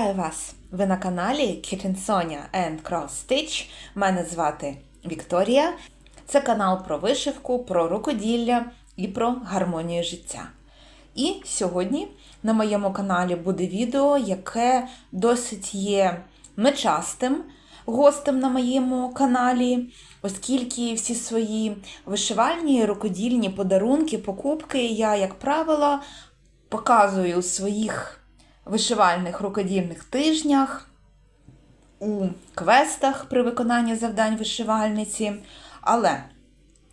Вітаю вас! Ви на каналі Kitten Sonia and Cross Stitch. Мене звати Вікторія. Це канал про вишивку, про рукоділля і про гармонію життя. І сьогодні на моєму каналі буде відео, яке досить є нечастим гостем на моєму каналі, оскільки всі свої вишивальні, рукодільні подарунки, покупки я, як правило, показую у своїх вишивальних рукодільних тижнях, у квестах при виконанні завдань вишивальниці. Але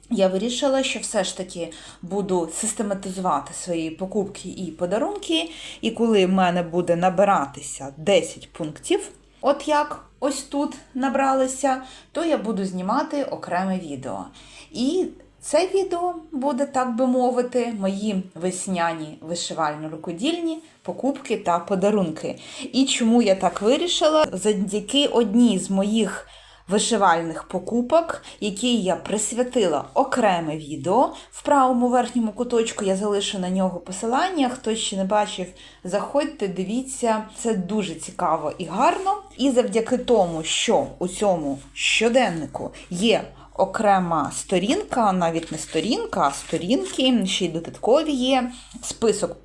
я вирішила, що все ж таки буду систематизувати свої покупки і подарунки. І коли в мене буде набиратися 10 пунктів, от як ось тут набралися, то я буду знімати окреме відео. І це відео буде, так би мовити, мої весняні вишивально-рукодільні покупки та подарунки. І чому я так вирішила? Завдяки одній з моїх вишивальних покупок, які я присвятила окреме відео в правому верхньому куточку. Я залишу на нього посилання. Хто ще не бачив, заходьте, дивіться, це дуже цікаво і гарно. І завдяки тому, що у цьому щоденнику є окрема сторінка, навіть не сторінка, а сторінки, ще й додаткові є список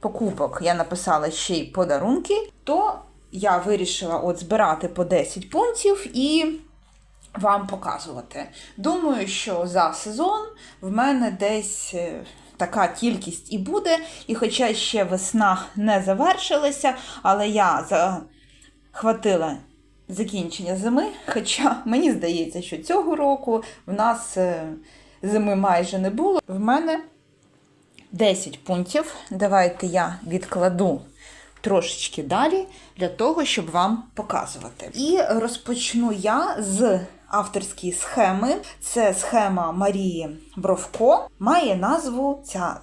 покупок. Я написала ще й подарунки, то я вирішила от збирати по 10 пунктів і вам показувати. Думаю, що за сезон в мене десь е, така кількість і буде. І хоча ще весна не завершилася, але я захватила закінчення зими. Хоча мені здається, що цього року в нас е, зими майже не було. В мене 10 пунктів. Давайте я відкладу трошечки далі для того, щоб вам показувати. І розпочну я з авторської схеми. Це схема Марії Бровко. Має назву ця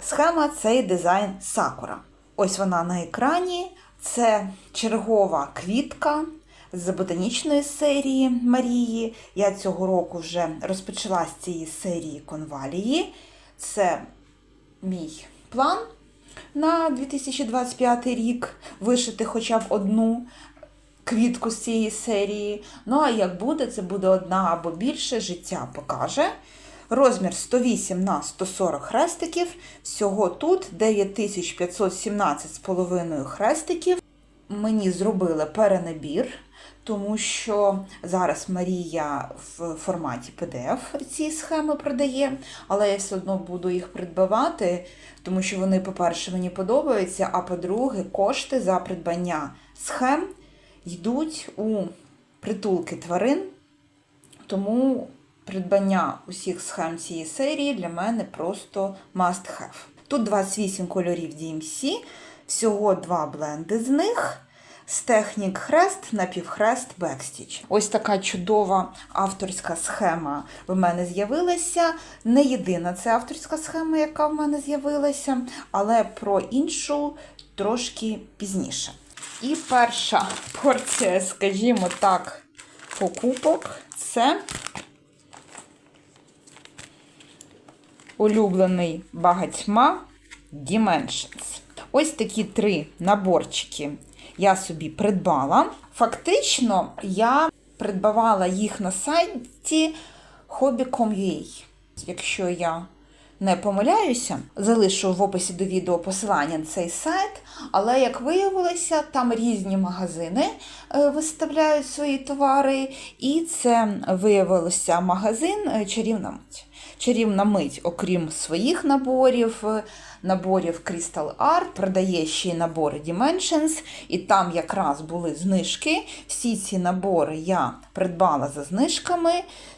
схема цей дизайн Сакура. Ось вона на екрані. Це чергова квітка з ботанічної серії Марії. Я цього року вже розпочала з цієї серії конвалії. Це мій план на 2025 рік вишити хоча б одну квітку з цієї серії. Ну, а як буде, це буде одна або більше, життя покаже. Розмір 108 на 140 хрестиків. Всього тут 9517,5 хрестиків. Мені зробили перенабір, тому що зараз Марія в форматі PDF ці схеми продає, але я все одно буду їх придбавати, тому що вони, по-перше, мені подобаються, а по-друге, кошти за придбання схем йдуть у притулки тварин. Тому придбання усіх схем цієї серії для мене просто must have. Тут 28 кольорів DMC, всього два бленди з них. З технік хрест напівхрест бекстіч. Ось така чудова авторська схема в мене з'явилася. Не єдина це авторська схема, яка в мене з'явилася, але про іншу трошки пізніше. І перша порція, скажімо так, покупок це улюблений багатьма Dimensions. Ось такі три наборчики я собі придбала. Фактично, я придбавала їх на сайті hobby.com.ua. Якщо я не помиляюся, залишу в описі до відео посилання на цей сайт, але, як виявилося, там різні магазини е, виставляють свої товари, і це виявилося магазин е, Чарівна мить. Чарівна мить, окрім своїх наборів, е, наборів Crystal Art, продає ще й набори Dimensions, і там якраз були знижки. Всі ці набори я придбала за знижками,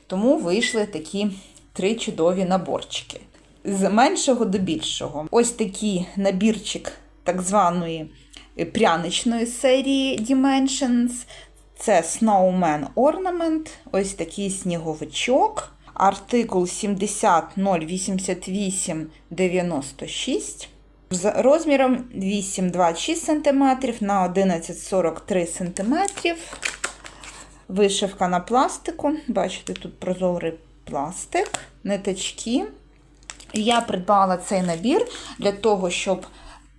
тому вийшли такі три чудові наборчики. З меншого до більшого. Ось такий набірчик так званої пряничної серії Dimensions. Це Snowman Ornament, ось такий сніговичок. Артикул 70,088,96 з розміром 8,26 см на 11,43 см. Вишивка на пластику. Бачите, тут прозорий пластик, ниточки. Я придбала цей набір для того, щоб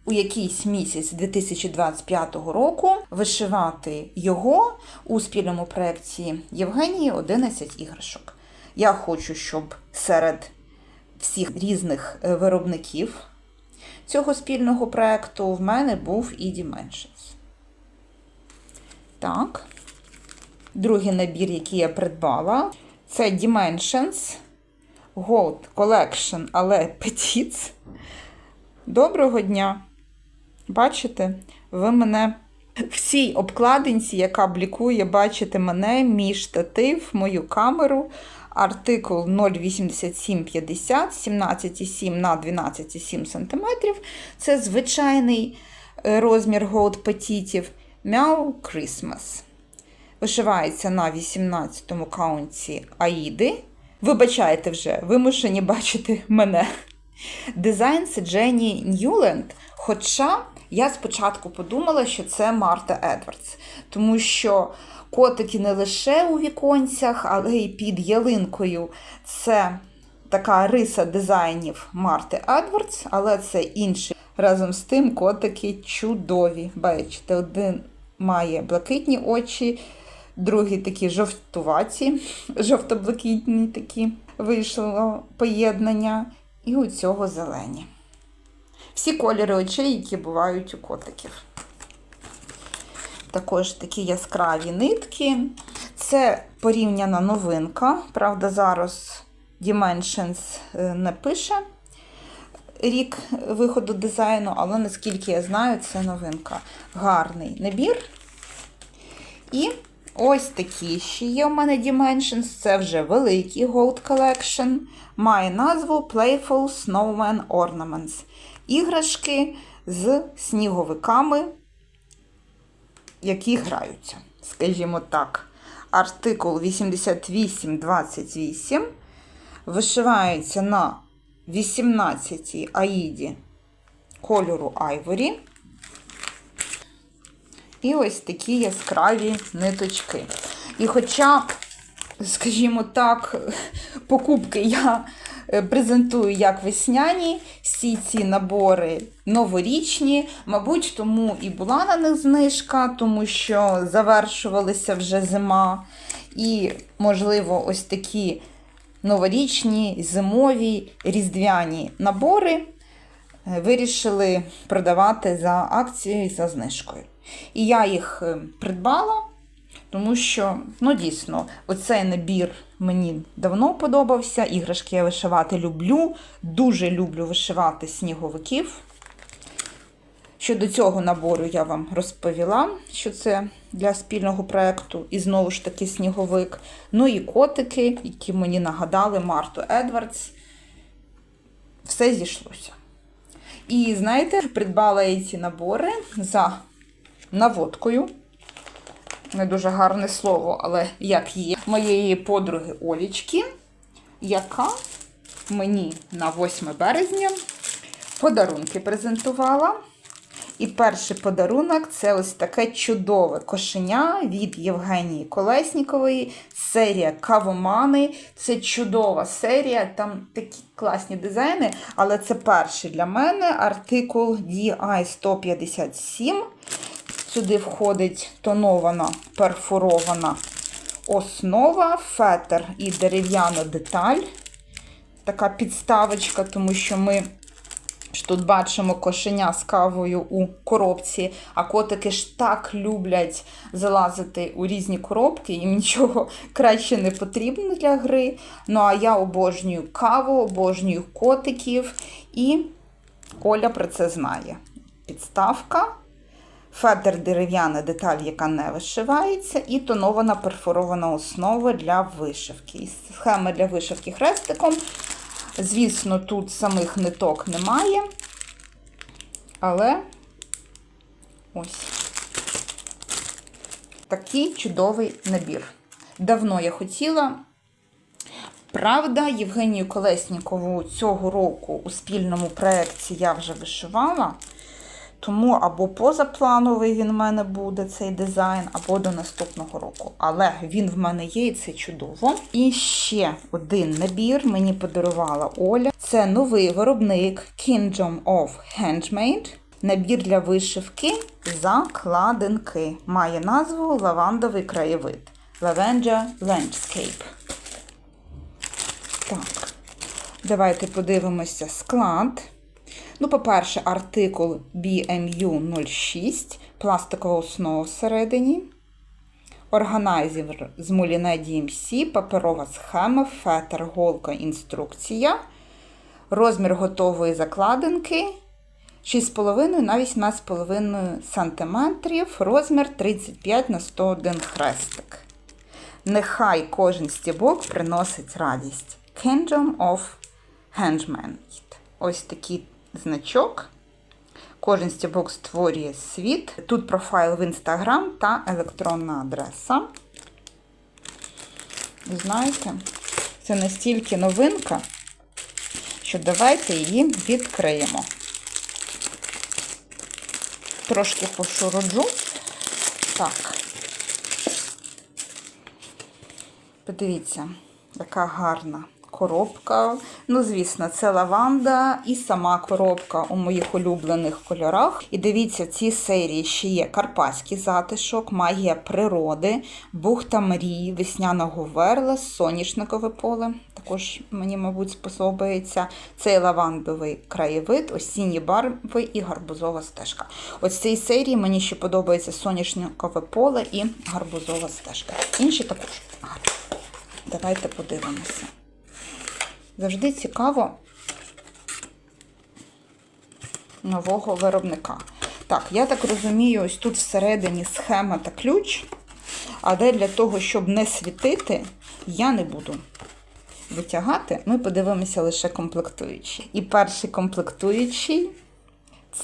у якийсь місяць 2025 року вишивати його у спільному проєкті Євгенії 11 іграшок. Я хочу, щоб серед всіх різних е, виробників цього спільного проєкту в мене був і Dimensions. Так. Другий набір, який я придбала, це Dimensions Gold Collection, але Petits. Доброго дня! Бачите, ви мене в цій обкладинці, яка блікує, бачите мене, мій штатив, мою камеру. Артикул 08750, 17,7 на 12,7 см. Це звичайний е, розмір Gold Petitів Meow Christmas. Вишивається на 18-му каунті Аїди. Вибачайте вже, вимушені бачити мене. Дизайн це Дженні Ньюленд. Хоча я спочатку подумала, що це Марта Едвардс, тому що котики не лише у віконцях, але й під ялинкою. Це така риса дизайнів Марти Едвардс, але це інший. Разом з тим котики чудові. Бачите, один має блакитні очі, другий такі жовтуваті, жовто-блакитні такі вийшло поєднання. І у цього зелені. Всі кольори очей, які бувають у котиків. Також такі яскраві нитки. Це порівняна новинка. Правда, зараз Dimensions е, не пише рік виходу дизайну, але наскільки я знаю, це новинка. Гарний набір. І ось такі ще є у мене Dimensions. Це вже великий Gold Collection. Має назву Playful Snowman Ornaments. Іграшки з сніговиками, які граються. Скажімо так, артикул 8828 вишивається на 18 аїді кольору Айворі. І ось такі яскраві ниточки. І хоча, скажімо так, покупки я е, презентую як весняні, всі ці набори новорічні, мабуть, тому і була на них знижка, тому що завершувалася вже зима. І, можливо, ось такі новорічні, зимові, різдвяні набори е, вирішили продавати за акцією і за знижкою. І я їх е, придбала, тому що, ну, дійсно, оцей набір мені давно подобався. Іграшки я вишивати люблю. Дуже люблю вишивати сніговиків. Щодо цього набору я вам розповіла, що це для спільного проєкту, і знову ж таки сніговик. Ну і котики, які мені нагадали Марту Едвардс. Все зійшлося. І знаєте, придбала я ці набори за наводкою. Не дуже гарне слово, але як є, моєї подруги Олічки, яка мені на 8 березня подарунки презентувала. І перший подарунок це ось таке чудове кошеня від Євгенії Колеснікової. Серія Кавомани. Це чудова серія, там такі класні дизайни, але це перший для мене артикул DI 157. Сюди входить тонована перфорована основа, фетр і дерев'яна деталь. Така підставочка, тому що ми ж тут бачимо кошеня з кавою у коробці, а котики ж так люблять залазити у різні коробки, їм нічого краще не потрібно для гри. Ну а я обожнюю каву, обожнюю котиків, і Оля про це знає. Підставка. Федер дерев'яна деталь, яка не вишивається, і тонована перфорована основа для вишивки. Схеми для вишивки хрестиком. Звісно, тут самих ниток немає, але ось такий чудовий набір. Давно я хотіла. Правда, Євгенію Колеснікову цього року у спільному проєкті я вже вишивала. Тому або позаплановий він в мене буде цей дизайн, або до наступного року. Але він в мене є, і це чудово. І ще один набір мені подарувала Оля. Це новий виробник Kingdom of Handmade. Набір для вишивки закладинки. Має назву Лавандовий краєвид. Lavender Landscape. Так, давайте подивимося склад. Ну, по-перше, артикул BMU 06, пластикова основа всередині. Органайзер з Муліне DMC, паперова схема, фетр, голка, інструкція. Розмір готової закладинки 6,5 на 18,5 см, розмір 35 на 101 хрестик. Нехай кожен стібок приносить радість. Kingdom of Handmade. Ось такий значок. Кожен стібок створює світ. Тут профайл в інстаграм та електронна адреса. Знаєте, це настільки новинка, що давайте її відкриємо. Трошки пошуроджу. Так. Подивіться, яка гарна коробка. Ну, звісно, це лаванда і сама коробка у моїх улюблених кольорах. І дивіться, в цій серії ще є карпатський затишок, магія природи, бухта мрії, весняного верла, соняшникове поле. Також мені, мабуть, сподобається цей лавандовий краєвид, осінні барви і гарбузова стежка. Ось цій серії мені ще подобається соняшникове поле і гарбузова стежка. Інші також. Давайте подивимося. Завжди цікаво нового виробника. Так, я так розумію, ось тут всередині схема та ключ, але для того, щоб не світити, я не буду витягати. Ми подивимося лише комплектуючі. І перший комплектуючий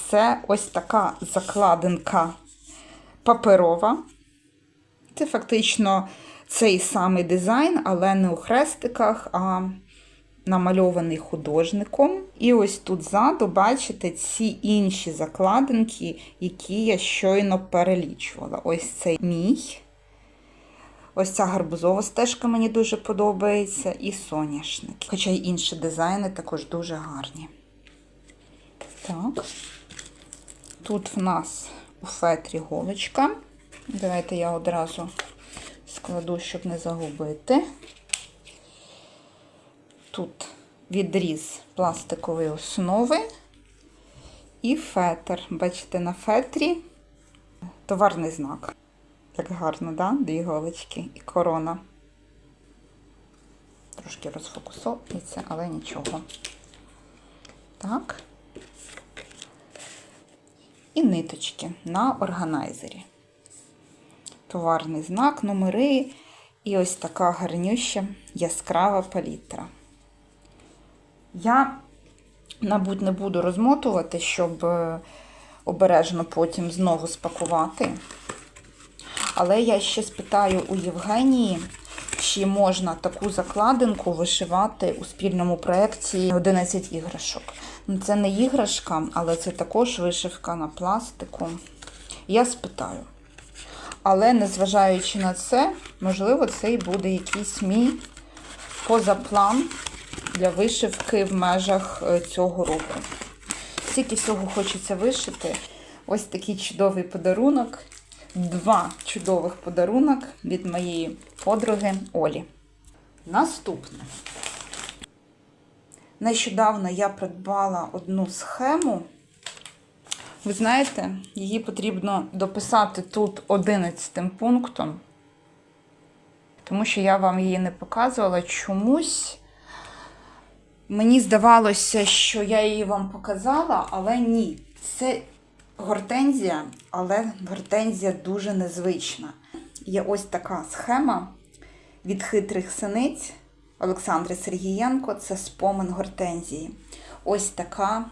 це ось така закладинка паперова. Це фактично цей самий дизайн, але не у хрестиках, а намальований художником. І ось тут ззаду, бачите, ці інші закладинки, які я щойно перелічувала. Ось цей мій. Ось ця гарбузова стежка мені дуже подобається, і соняшник. Хоча й інші дизайни також дуже гарні. Так. Тут в нас у фетрі голочка. Давайте я одразу складу, щоб не загубити. Тут відріз пластикової основи і фетр. Бачите, на фетрі товарний знак. Як гарно, да? Дві голочки і корона. Трошки розфокусовується, але нічого. Так. І ниточки на органайзері. Товарний знак, номери і ось така гарнюща яскрава палітра. Я, мабуть, не буду розмотувати, щоб е, обережно потім знову спакувати. Але я ще спитаю у Євгенії, чи можна таку закладинку вишивати у спільному проєкті 11 іграшок. Ну, Це не іграшка, але це також вишивка на пластику. Я спитаю. Але незважаючи на це, можливо, це і буде якийсь мій позаплан для вишивки в межах е, цього року. Стільки всього хочеться вишити. Ось такий чудовий подарунок. Два чудових подарунок від моєї подруги Олі. Наступне. Нещодавно я придбала одну схему. Ви знаєте, її потрібно дописати тут 11 пунктом, тому що я вам її не показувала чомусь. Мені здавалося, що я її вам показала, але ні. Це гортензія, але гортензія дуже незвична. Є ось така схема від хитрих синиць Олександри Сергієнко. Це спомин гортензії. Ось така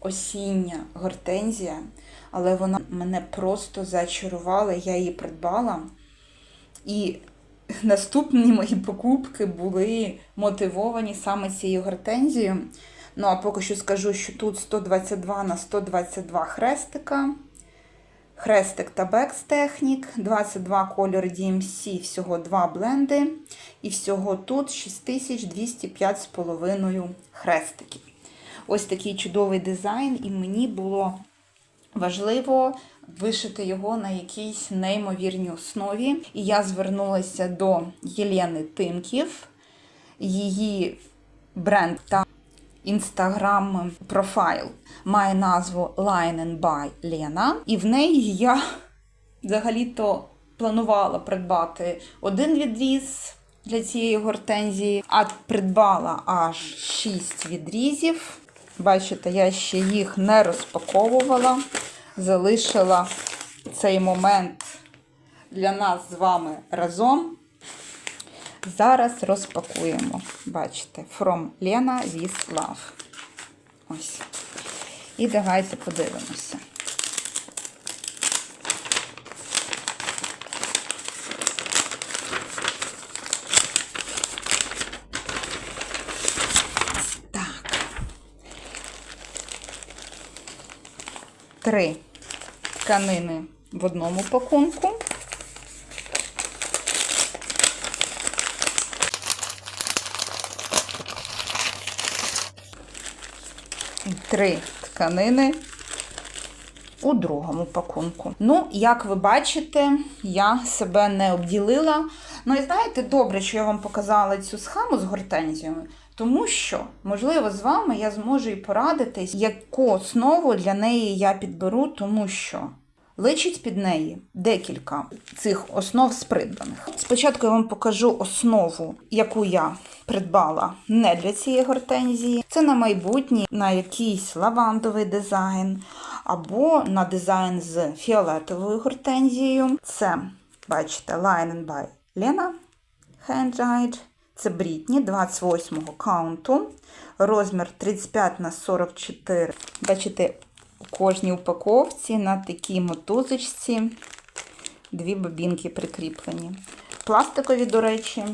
осіння гортензія, але вона мене просто зачарувала, я її придбала. І наступні мої покупки були мотивовані саме цією гортензією. Ну, а поки що скажу, що тут 122 на 122 хрестика. Хрестик та Бекс Технік, 22 кольори DMC, всього 2 бленди. І всього тут 6205,5 хрестиків. Ось такий чудовий дизайн, і мені було важливо вишити його на якійсь неймовірній основі. І я звернулася до Єлени Тимків, її бренд та інстаграм профайл має назву Line and Buy Lena. І в неї я взагалі-то планувала придбати один відріз для цієї гортензії, а придбала аж 6 відрізів. Бачите, я ще їх не розпаковувала, залишила цей момент для нас з вами разом. Зараз розпакуємо. Бачите, From Lena with Love. Ось. І давайте подивимося. Три тканини в одному пакунку. Три тканини у другому пакунку. Ну, як ви бачите, я себе не обділила. Ну і знаєте, добре, що я вам показала цю схему з гортензіями, тому що, можливо, з вами я зможу і порадитись, яку основу для неї я підберу, тому що. Личить під неї декілька цих основ з придбаних. Спочатку я вам покажу основу, яку я придбала не для цієї гортензії. Це на майбутнє на якийсь лавандовий дизайн, або на дизайн з фіолетовою гортензією. Це, бачите, Line by Lena Hand-Dyed. Це Брітні 28-го каунту, розмір 35 на 44. Бачите, у кожній упаковці на такій мотузочці дві бобінки прикріплені. Пластикові, до речі,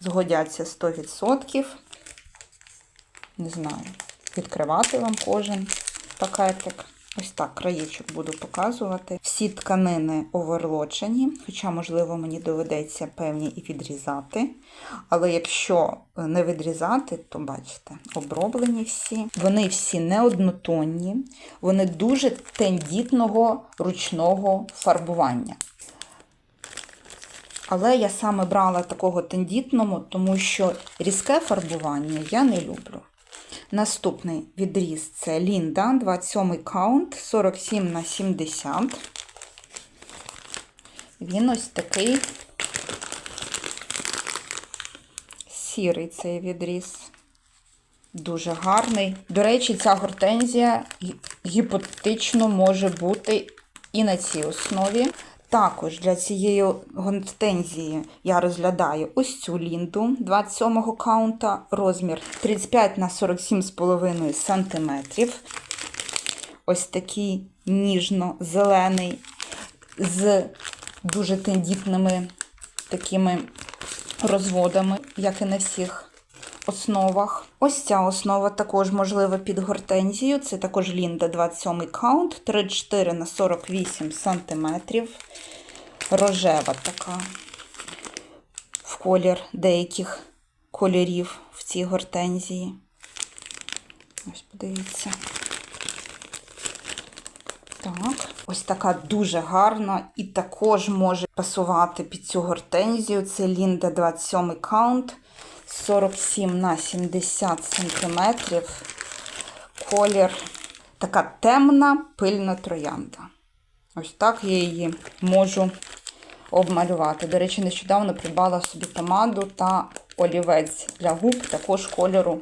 згодяться 100%. Не знаю, відкривати вам кожен пакетик. Ось так краєчок буду показувати. Всі тканини оверлочені, хоча, можливо, мені доведеться певні і відрізати. Але якщо не відрізати, то бачите, оброблені всі. Вони всі не однотонні, вони дуже тендітного ручного фарбування. Але я саме брала такого тендітного, тому що різке фарбування я не люблю. Наступний відріз це Лінда, 27 каунт, 47 на 70. Він ось такий сірий цей відріз. Дуже гарний. До речі, ця гортензія гіпотетично може бути і на цій основі. Також для цієї гортензії я розглядаю ось цю лінду 27-го каунта, розмір 35 на 47,5 см. Ось такий ніжно-зелений, з дуже тендітними такими розводами, як і на всіх основах. Ось ця основа також можлива під гортензію. Це також Лінда 27 каунт, 34 на 48 см. Рожева така в колір деяких кольорів в цій гортензії. Ось, подивіться. Так, ось така дуже гарна і також може пасувати під цю гортензію. Це Лінда 27 каунт. 47 на 70 сантиметрів. Колір така темна пильна троянда. Ось так я її можу обмалювати. До речі, нещодавно придбала собі помаду та олівець для губ, також кольору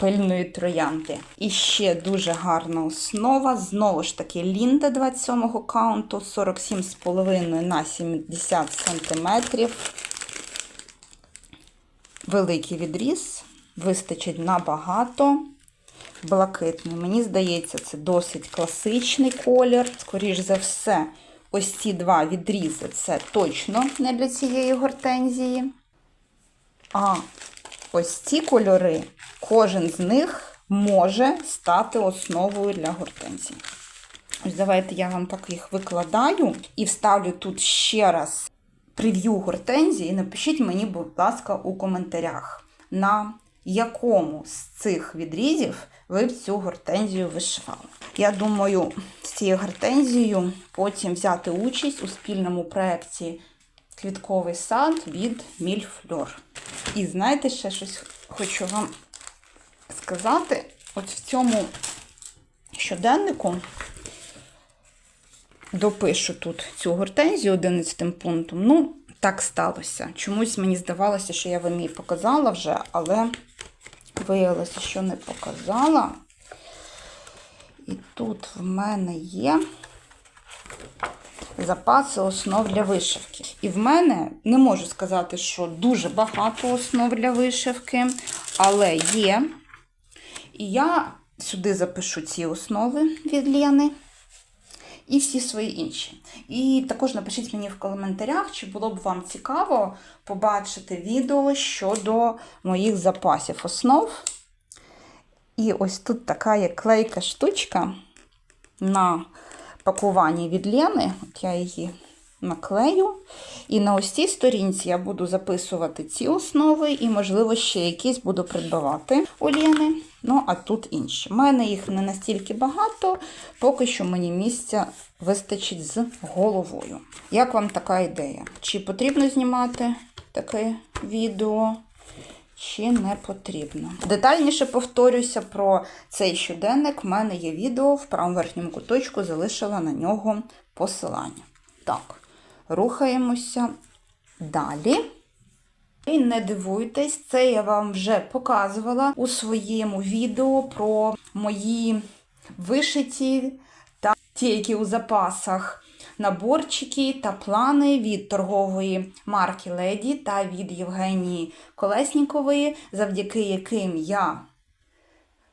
пильної троянди. І ще дуже гарна основа. Знову ж таки, Лінда 27-го каунту, 47,5 на 70 сантиметрів великий відріз, вистачить набагато. Блакитний. Мені здається, це досить класичний колір. Скоріш за все, ось ці два відрізи це точно не для цієї гортензії. А ось ці кольори, кожен з них може стати основою для гортензії. Ось давайте я вам так їх викладаю і вставлю тут ще раз прев'ю гортензії, напишіть мені, будь ласка, у коментарях, на якому з цих відрізів ви б цю гортензію вишивали. Я думаю, з цією гортензією потім взяти участь у спільному проєкті Квітковий сад від Мільфльор. І знаєте, ще щось хочу вам сказати. От в цьому щоденнику допишу тут цю гортензію 11 пунктом. Ну, так сталося. Чомусь мені здавалося, що я вам її показала вже, але виявилося, що не показала. І тут в мене є запаси основ для вишивки. І в мене не можу сказати, що дуже багато основ для вишивки, але є. І я сюди запишу ці основи від Лєни і всі свої інші. І також напишіть мені в коментарях, чи було б вам цікаво побачити відео щодо моїх запасів основ. І ось тут така є клейка штучка на пакуванні від Лєни. От я її наклею. І на ось цій сторінці я буду записувати ці основи, і, можливо, ще якісь буду придбавати у Лєни. Ну, а тут інші. У мене їх не настільки багато, поки що мені місця вистачить з головою. Як вам така ідея? Чи потрібно знімати таке відео? Чи не потрібно. Детальніше повторюся про цей щоденник. У мене є відео в правому верхньому куточку, залишила на нього посилання. Так, рухаємося далі. І не дивуйтесь, це я вам вже показувала у своєму відео про мої вишиті та ті, які у запасах наборчики та плани від торгової марки Леді та від Євгенії Колеснікової, завдяки яким я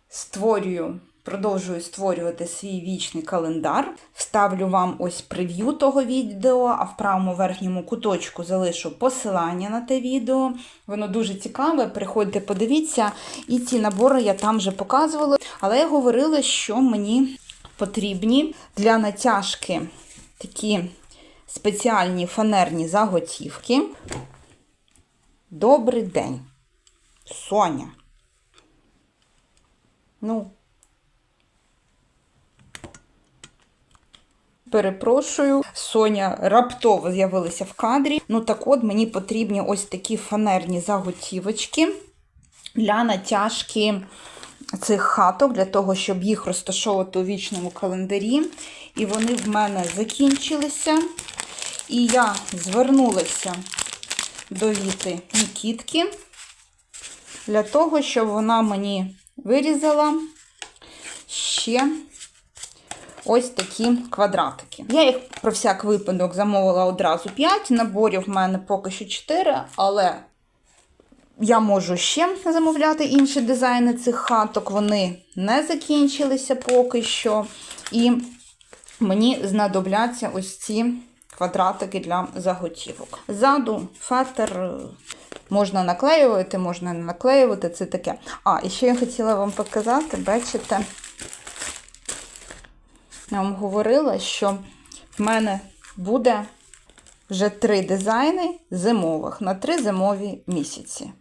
створюю. Продовжую створювати свій вічний календар. Вставлю вам ось прев'ю того відео, а в правому верхньому куточку залишу посилання на те відео. Воно дуже цікаве. Приходьте, подивіться. І ці набори я там вже показувала. Але я говорила, що мені потрібні для натяжки такі спеціальні фанерні заготівки. Добрий день, Соня. Ну, Перепрошую, Соня раптово з'явилася в кадрі. Ну так от мені потрібні ось такі фанерні заготівочки для натяжки цих хаток, для того, щоб їх розташовувати у вічному календарі. І вони в мене закінчилися. І я звернулася до Віти Нікітки для того, щоб вона мені вирізала ще ось такі квадратики. Я їх про всяк випадок замовила одразу 5. Наборів в мене поки що 4, але я можу ще замовляти інші дизайни цих хаток. Вони не закінчилися поки що. І мені знадобляться ось ці квадратики для заготівок. Ззаду фетр можна наклеювати, можна не наклеювати, це таке. А, і ще я хотіла вам показати, бачите, я вам говорила, що в мене буде вже три дизайни зимових на три зимові місяці.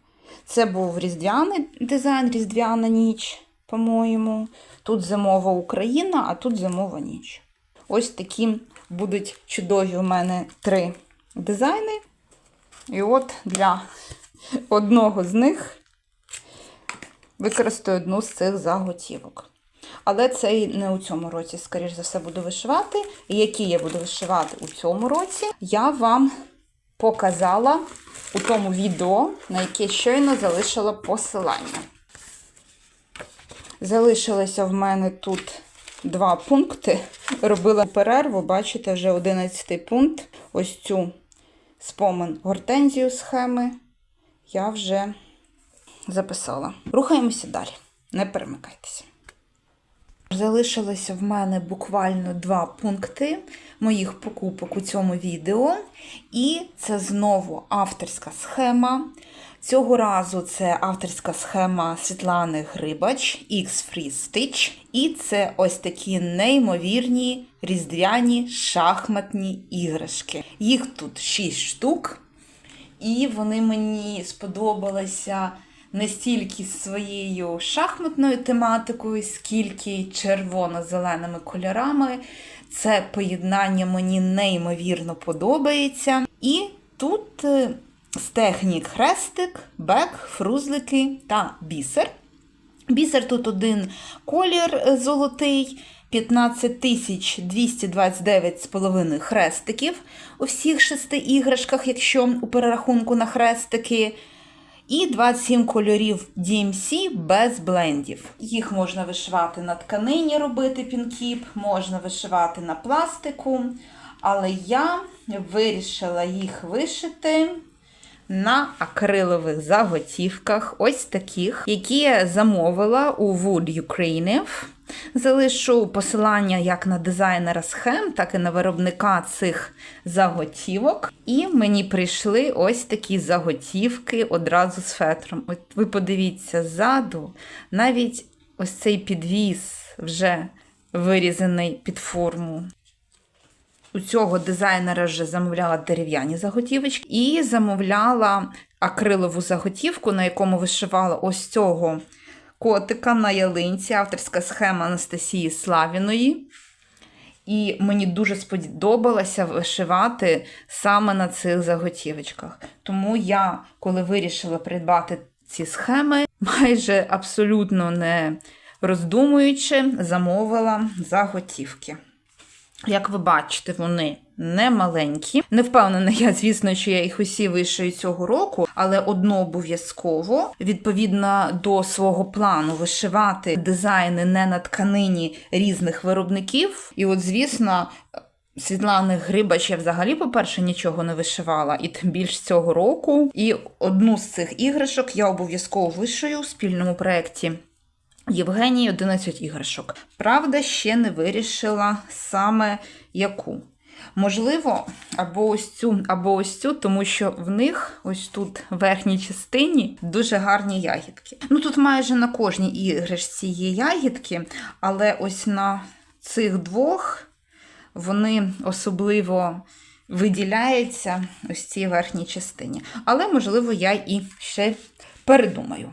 Це був різдвяний дизайн, різдвяна ніч, по-моєму. Тут зимова Україна, а тут зимова ніч. Ось такі будуть чудові у мене три дизайни. І от для одного з них використаю одну з цих заготівок. Але це і не у цьому році, скоріш за все, буду вишивати. І які я буду вишивати у цьому році, я вам показала у тому відео, на яке щойно залишила посилання. Залишилося в мене тут два пункти. Робила перерву, бачите, вже 11 пункт. Ось цю спомин гортензію схеми я вже записала. Рухаємося далі. Не перемикайтеся. Залишилося в мене буквально два пункти моїх покупок у цьому відео. І це знову авторська схема. Цього разу це авторська схема Світлани Грибач X Free Stitch. І це ось такі неймовірні різдвяні шахматні іграшки. Їх тут 6 штук. І вони мені сподобалися не стільки своєю шахматною тематикою, скільки червоно-зеленими кольорами. Це поєднання мені неймовірно подобається. І тут е, з технік хрестик, бек, фрузлики та бісер. Бісер тут один колір е, золотий, 15 229,5 хрестиків у всіх шести іграшках, якщо у перерахунку на хрестики. І 27 кольорів DMC без блендів. Їх можна вишивати на тканині, робити пінкіп, можна вишивати на пластику. Але я вирішила їх вишити на акрилових заготівках, ось таких, які я замовила у Wood Ukraine. Залишу посилання як на дизайнера схем, так і на виробника цих заготівок. І мені прийшли ось такі заготівки одразу з фетром. От ви подивіться ззаду, навіть ось цей підвіз вже вирізаний під форму. У цього дизайнера вже замовляла дерев'яні заготівочки і замовляла акрилову заготівку, на якому вишивала ось цього котика на ялинці, авторська схема Анастасії Славіної. І мені дуже сподобалося вишивати саме на цих заготівочках. Тому я, коли вирішила придбати ці схеми, майже абсолютно не роздумуючи, замовила заготівки. Як ви бачите, вони не маленькі. Не впевнена я, звісно, що я їх усі вишию цього року, але одну обов'язково, відповідно до свого плану, вишивати дизайни не на тканині різних виробників. І от, звісно. Світлани Грибач я взагалі, по-перше, нічого не вишивала, і тим більш цього року. І одну з цих іграшок я обов'язково вишию у спільному проєкті Євгенії 11 іграшок. Правда, ще не вирішила саме яку. Можливо, або ось цю, або ось цю, тому що в них ось тут в верхній частині дуже гарні ягідки. Ну тут майже на кожній іграшці є ягідки, але ось на цих двох вони особливо виділяються ось цій верхній частині. Але, можливо, я і ще передумаю.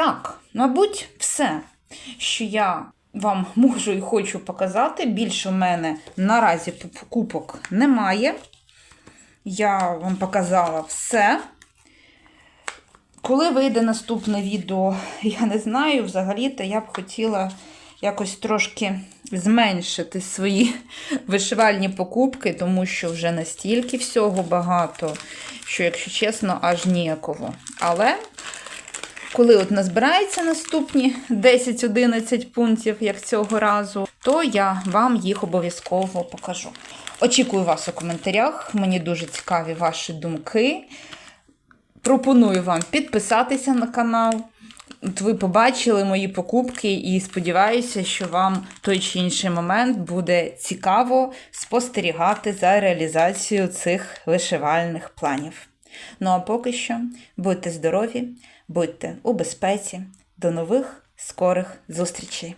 Так, мабуть, все, що я вам можу і хочу показати. Більше в мене наразі покупок немає. Я вам показала все. Коли вийде наступне відео, я не знаю, взагалі-то я б хотіла якось трошки зменшити свої вишивальні покупки, тому що вже настільки всього багато, що, якщо чесно, аж ніяково. Але коли от назбирається наступні 10-11 пунктів, як цього разу, то я вам їх обов'язково покажу. Очікую вас у коментарях. Мені дуже цікаві ваші думки. Пропоную вам підписатися на канал. От ви побачили мої покупки, і сподіваюся, що вам той чи інший момент буде цікаво спостерігати за реалізацією цих вишивальних планів. Ну а поки що будьте здорові, будьте у безпеці. До нових скорих зустрічей.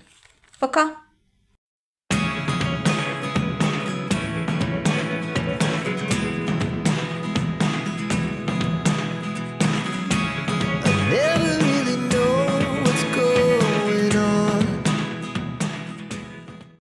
Пока!